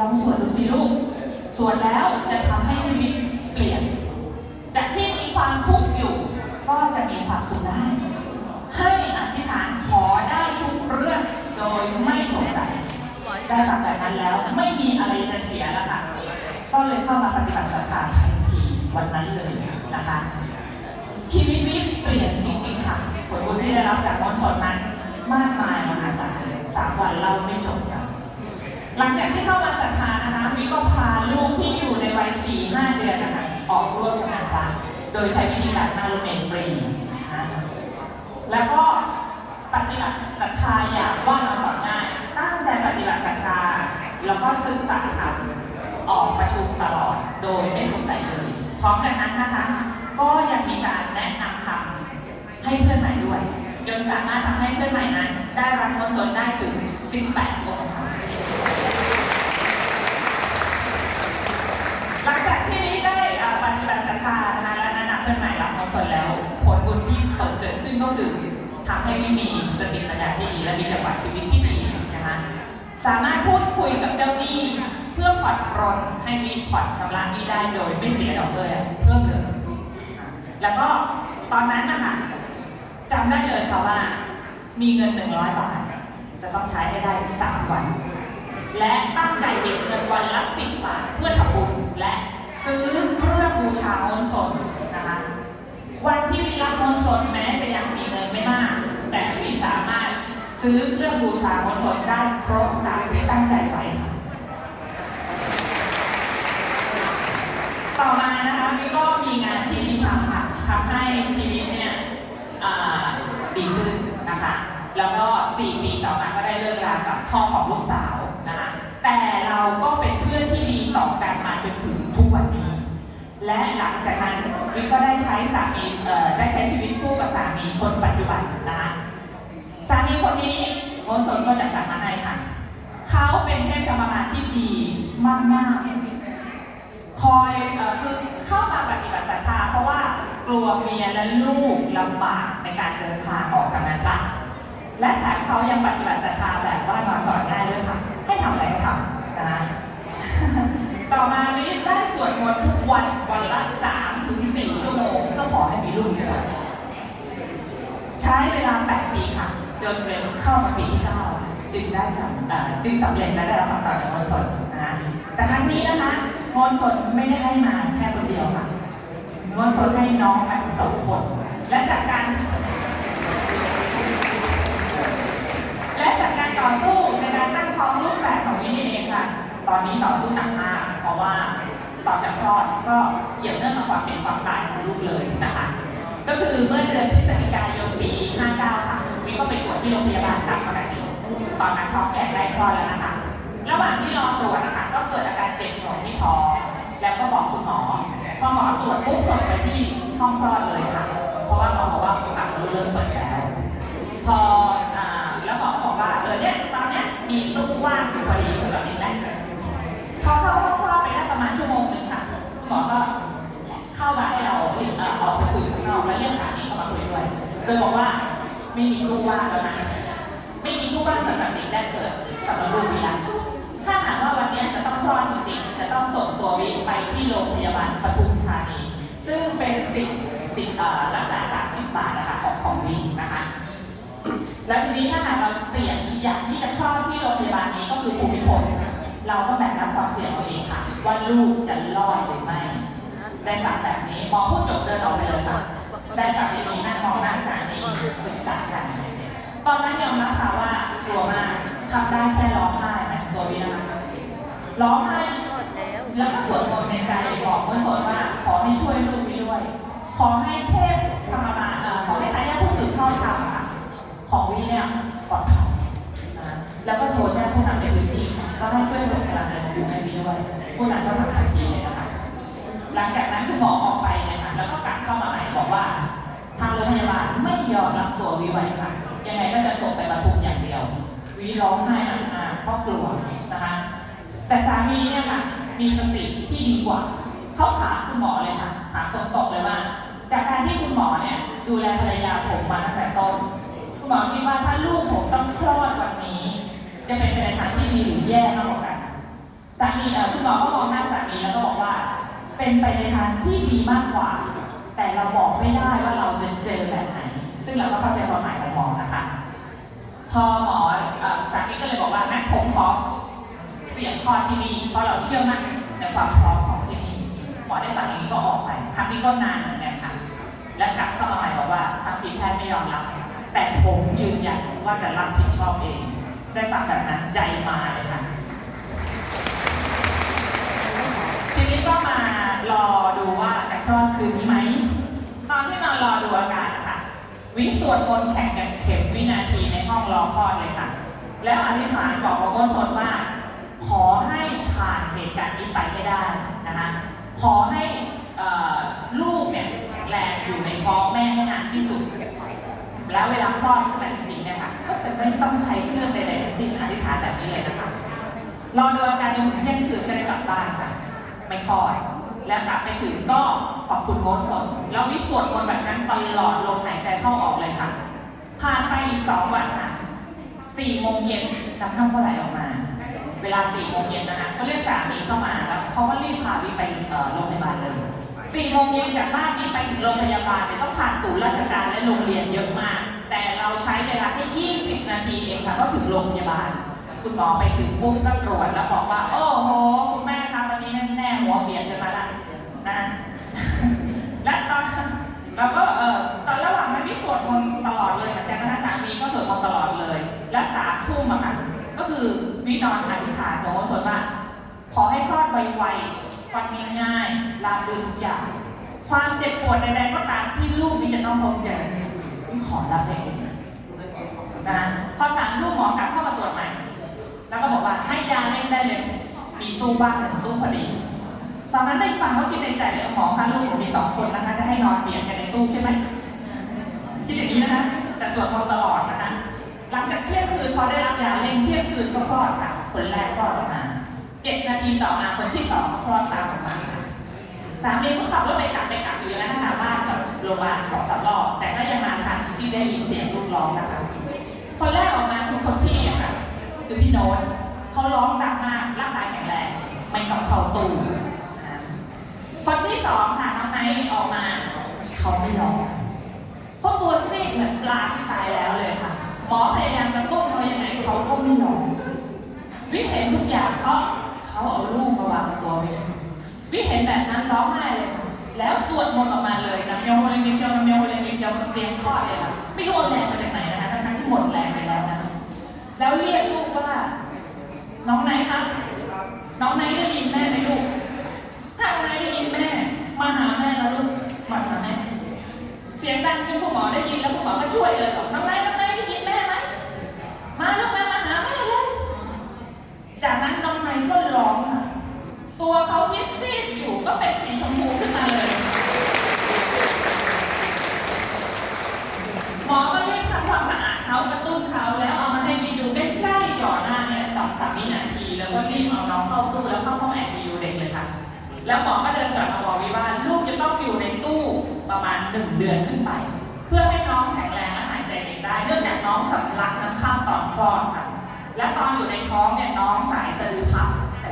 ลองสวดดูสิลูก สวดแล้วจะทำให้ชีวิตเปลี่ยน จากที่มีความทุกข์อยู่ ก็จะมีความสุขได้ ให้อธิษฐานขอได้ทุกเรื่องโดยไม่สงสัย ได้ฟังแบบนั้นแล้วไม่มีอะไรจะเสียแล้วค่ะ ก็เลยเข้ามาปฏิบัติศรัทธาทันทีวันนั้นเลยนะคะ ชีวิตวิเปลี่ยนจริงๆค่ะ ผลบุญที่ได้รับจากมนต์ฝนนั้นมากมายมหาศาลสามวันเราไม่จบค่ะหลังจากที่เข้ามา 4-5 เดือนนะคะออกร่วมกันละโดยใช้วิธีการนั่งรถเมล์ฟรีนะคะแล้วก็ปฏิบัติศรัทธาอย่างว่าเราสอนง่าย ตั้งใจปฏิบัติศรัทธาแล้วก็ศึกษาธรรมออกประชุมตลอดโดยไม่สงสัยเลยพร้อมกันนั้นนะคะ ก็ยังมีการแนะนำคำให้เพื่อนใหม่ด้วยจนสามารถทำให้เพื่อนใหม่นั้น ได้รับทนทนได้ถึง 18บงค์ค่ะ เปิดเกิดขึ้นก็คือทำให้วิมีสติปัญญาที่ดี และมีจังหวะชีวิตที่ดีนะคะสามารถพูดคุยกับเจ้าหนี้เพื่อผ่อนปรนให้มีผ่อนชำระหนี้ได้โดยไม่เสียดอกเบี้ยเพิ่มเลยแล้วก็ตอนนั้นนะคะจำได้เลยค่ะว่า มีเงิน 100 บาทจะต้องใช้ให้ได้ 3 วัน และตั้งใจเก็บเงินวันละ 10 บาทเพื่อทำบุญและซื้อเครื่องบูชามนต์สน วันที่วิรับมนต์สนแม้จะยังมีเงินไม่มาก แต่วิสามารถซื้อเครื่องบูชามนต์สนได้ครบตามที่ตั้งใจไว้ค่ะ ต่อมานะคะวิก็มีงานที่ดีทำค่ะทำให้ชีวิตเนี่ยดีขึ้นนะคะ แล้วก็ 4 ปีต่อมาก็ได้เลิกรากับพ่อของลูกสาวนะคะ แต่เราก็เป็นเพื่อนที่ดีต่อกันมาจน และหลังจากนั้นวิก็ได้ใช้สามีเอ่อได้ใช้ชีวิตคู่กับสามีคนปัจจุบันนะคะสามีคนนี้มนชนก็จะสั่งมาให้ค่ะ เขาเป็นเทพกรรมการที่ดีมากๆคอยเอ่อคือเข้ามาปฏิบัติศรัทธาเพราะว่ากลัวเมียและลูกลำบากในการเดินทางออกทำงานละและแถมเขายังปฏิบัติศรัทธาแบบว่านอนสอนง่ายด้วยค่ะ ให้ทำอะไรก็ทำนะคะ ต่อมานี้ได้สวดมนต์ทุกวันวันละ3ถึง4ชั่วโมงก็ขอให้มีลูกด้วยใช้เวลา 8 ปีค่ะจนเร็วเข้ามาปีที่9จึงได้สำเอ่อจึงสำเร็จและได้รับคำตอบจากมนต์สนนะแต่ครั้งนี้นะคะมนต์สนไม่ได้ให้มาแค่คนเดียวค่ะมนต์สนให้น้องมาสองคนและจากการและจากการต่อสู้ในการตั้งท้องลูกแฝดของวินนี่เองค่ะ ตอนนี้ต่อสู้หนักมาก ว่าต่อจากคลอดก็เกี่ยวเนื่องกับความเป็นความตายของลูกเลยนะคะ ก็คือเมื่อเดือนพฤศจิกายนปี 59 ค่ะวิก็ไปตรวจที่โรงพยาบาลตามปกติตอนนั้นท้องแก่ใกล้คลอดแล้วนะคะ ระหว่างที่รอตรวจนะคะก็เกิดอาการเจ็บหน่วงที่ท้องแล้วก็บอกคุณหมอ พอหมอตรวจปุ๊บส่งไปที่ห้องคลอดเลยค่ะ เพราะว่าหมอบอกว่าปากมดลูกเริ่มเปิดแล้ว พอ ด้วยบอกว่าไม่มีตู้ว่างแล้วนะ ไม่มีตู้ว่างสำหรับเด็กแรกเกิดสำหรับลูกวิละถ้าหากว่าวันนี้จะต้องคลอดจริงๆ จะต้องส่งตัววิไปที่โรงพยาบาลปทุมธานี ซึ่งเป็นสิทธิ์สิทธิ์รักษา 30 บาทนะคะของของวินะคะ แล้วทีนี้ถ้าหากเราเสี่ยงอยากที่จะคลอดที่โรงพยาบาลนี้ก็คือภูมิพลเราต้องแบกรับความเสี่ยงเอาเองค่ะ ว่าลูกจะรอดหรือไม่ ได้ฟังแบบนี้หมอพูดจบเดินออกไปเลยค่ะ ได้ฟังอย่างนี้นั่งมองหน้า สามีปรึกษากัน ตอนนั้นยอมรับค่ะว่ากลัวมากทำได้แค่ร้องไห้หมายถึงตัววินะคะร้องไห้แล้วก็สวดมนต์ในใจบอกมนสวดว่าขอให้ช่วยลูกไปด้วย ขอให้เทพธรรมบาเอ่อขอให้ทายาทผู้สืบทอดธรรมค่ะ ของวิเนี่ยปลอดภัยนะแล้วก็โทรแจ้งผู้นำในพื้นที่ค่ะว่าให้ช่วยส่งพลังงานให้วิด้วยผู้นำก็ทำทันทีเลยนะคะหลังจากนั้นคุณหมอออกไปเนี่ยค่ะแล้วก็กลับเข้ามาใหม่บอกว่า ทางโรงพยาบาลไม่ยอมรับตัววิไว้ค่ะ ยังไงก็จะส่งไปปทุมอย่างเดียว วิร้องไห้หนักมากเพราะกลัวนะคะ แต่สามีเนี่ยค่ะ มีสติที่ดีกว่า เขาถามคุณหมอเลยค่ะถามตรงๆเลยว่า จากการที่คุณหมอเนี่ยดูแลภรรยาผมมาตั้งแต่ต้น คุณหมอคิดว่าถ้าลูกผมต้องคลอดวันนี้ จะเป็นไปในทางที่ดีหรือแย่มากกว่ากัน สามีเออคุณหมอก็มองหน้าสามีแล้วก็บอกว่า เป็นไปในทางที่ดีมากกว่า แต่เราบอกไม่ได้ว่าเราจะเจอแบบไหน ซึ่งเราก็เข้าใจความหมายของหมอนะคะ พอหมอเอ่อสามีก็เลยบอกว่างั้นผมขอเสียงคอที่นี่เพราะเราเชื่อมั่นในความพร้อมของที่นี่หมอได้ฟังอย่างนี้ก็ออกไปครั้งนี้ก็นานเหมือนกันค่ะ แล้วกลับเข้ามาใหม่บอกว่าทางทีมแพทย์ไม่ยอมรับ แต่ผมยืนยันว่าจะรับผิดชอบเอง ได้ฟังแบบนั้นใจมาเลยค่ะ ทีนี้ก็มา รอดูว่าจะคลอดคืนนี้ไหม ตอนที่นอนรอดูอาการนะคะวิสวดมนต์แข่งกันเข็มวินาทีในห้องรอคลอดเลยค่ะ แล้วอธิษฐานบอกกับก้นชนว่า ขอให้ผ่านเหตุการณ์นี้ไปให้ได้นะคะ ขอให้เอ่อลูกเนี่ยแข็งแรงอยู่ในท้องแม่ให้นานที่สุด แล้วเวลาคลอดขึ้นมาจริงๆเนี่ยค่ะก็จะไม่ต้องใช้เครื่องใดๆทั้งสิ้นอธิษฐานแบบนี้เลยนะคะรอดูอาการจนถึงเที่ยงคืนก็ได้กลับบ้านค่ะ ไม่คลอด แล้วกลับไปถึงก็ขอบคุณโมดฝนแล้ววิสวดมนต์แบบนั้นตลอดลมหายใจเข้าออกเลยค่ะ ผ่านไปอีกสองวันค่ะสี่โมงเย็นน้ำข้ามก็ไหลออกมา เวลาสี่โมงเย็นนะคะเขาเรียกสามีเข้ามาแล้วเขาก็รีบพาวิไปโรงพยาบาลเลยสี่โมงเย็นจากบ้านวิไปถึงโรงพยาบาลเนี่ยต้องผ่านศูนย์ราชการและโรงเรียนเยอะมาก แต่เราใช้เวลาแค่20 นาทีเองค่ะก็ถึงโรงพยาบาล คุณหมอไปถึงปุ๊บก็ตรวจแล้วบอกว่า โอ้โหคุณแม่คะวันนี้แน่ๆหัวเบียดกันมาละ นะ และตอนเราก็เออตอนระหว่างนั้นวิสวดมนต์ตลอดเลยเหมือนกันนะสามีก็สวดมนต์ตลอดเลย และสามทุ่มอะค่ะก็คือวินอนอธิษฐานกับว่าสวดว่าขอให้คลอดไวๆคลอดง่ายๆราบรื่นทุกอย่าง ความเจ็บปวดใดๆก็ตามที่ลูกนี้จะต้องพบเจอวิขอรับได้เองนะพอสามลูกหมอกลับเข้ามาตรวจใหม่ แล้วก็บอกว่าให้ยาเล่นได้เลย มีตู้บ้างหนึ่งตู้พอดี ตอนนั้นได้ฟังก็คิดในใจเลยหมอคะลูกหนูมีสองคนนะคะ จะให้นอนเบียดกันในตู้ใช่ไหมคิดอย่างนี้นะคะแต่สวดมนต์ตลอดนะคะหลังจากเที่ยงคืนพอได้รับยาเล่นเที่ยงคืนก็คลอดค่ะ คนแรกคลอดออกมาเจ็ดนาทีต่อมาคนที่สองก็คลอดตามออกมาค่ะสามีก็ขับรถไปกลับไปกลับอยู่อย่างนั้นนะคะบ้านกับโรงพยาบาลสองสามรอบแต่ก็ยังมาทันที่ได้ยินเสียงลูกร้องนะคะ คนแรกออกมาคือคนพี่ค่ะคือพี่โน้ตเขาร้องดังมากร่างกายแข็งแรงไม่ต้องเข้าตู คนที่สองค่ะน้องไนท์ออกมา เขาไม่ร้องค่ะเขาตัวซีดเหมือนปลาที่ตายแล้วเลยค่ะ หมอพยายามกระตุ้นเขายังไงเขาก็ไม่ร้องวิเห็นทุกอย่างเพราะเขาเอาลูกมาวางตัวไว้วิเห็นแบบนั้นร้องไห้เลยค่ะ แล้วสวดมนต์ออกมาเลยน้ำเมียวโฮเลมิเคียวน้ำเมียวโฮเลมิเคียวเตรียมคลอดเลยค่ะไม่รู้แรงมาจากไหนนะคะทั้งที่หมดแรงไปแล้วนะคะแล้วเรียกลูกว่า น้องไหนคะน้องไหนได้ยินแม่ไหมลูก ถ้าน้องไหนได้ยินแม่ มาหาแม่แล้วลูก มาหาแม่ เสียงดังจนคุณหมอได้ยินแล้วคุณหมอก็ช่วยเลยบอกน้องไหนน้อง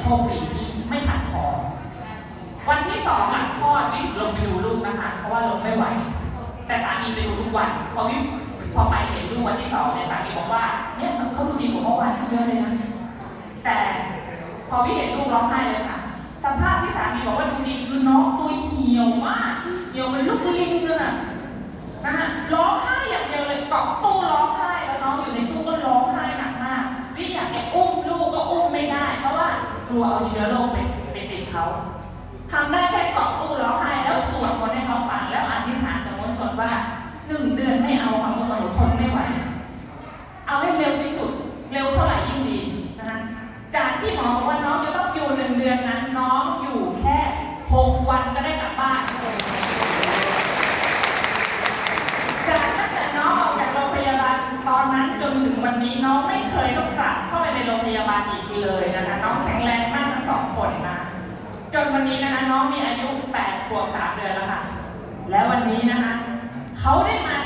โชคดีที่ไม่ผ่านคอวันที่สองหลังคลอดวิถึงลงไปดูลูกนะคะ เพราะว่าลงไม่ไหว แต่สามีไปดูทุกวัน พอวิพอไปเห็นลูกวันที่สองเนี่ยสามีบอกว่าเนี่ยเขาดูดีกว่าเมื่อวานขึ้นเยอะเลยนะแต่พอวิเห็นลูกร้องไห้เลยค่ะสภาพที่สามีบอกว่าดูดีคือน้องตัวเหี่ยวมากเหี่ยวเป็นลูกลิงเลยอะนะฮะร้องไห้อย่างเดียวเลยเกาะตู้ กลัวเอาเชื้อโรคไปไปติดเขาทำได้แค่เกาะตู้ร้องไห้แล้วสวดมนต์ให้เขาฟังแล้วอธิษฐานกับมวลชนว่าหนึ่งเดือนไม่เอาค่ะมวลชนทนไม่ไหวเอาให้เร็วที่สุด เร็วเท่าไหร่ยิ่งดีนะคะจากที่หมอบอกว่าน้องจะต้องอยู่หนึ่งเดือนนั้นน้องอยู่แค่หกวันก็ได้กลับบ้านจากตั้งแต่น้องออกจากโรงพยาบาลตอนนั้นจนถึงวันนี้น้องไม่เคยต้องกลับเข้าไปในโรงพยาบาลอีกเลยนะคะน้องแข็งสองคนนะ จน วันนี้นะคะน้องมีอายุ 8 ขวบ 3 เดือนแล้วค่ะ แล้ววันนี้นะคะเขาได้มา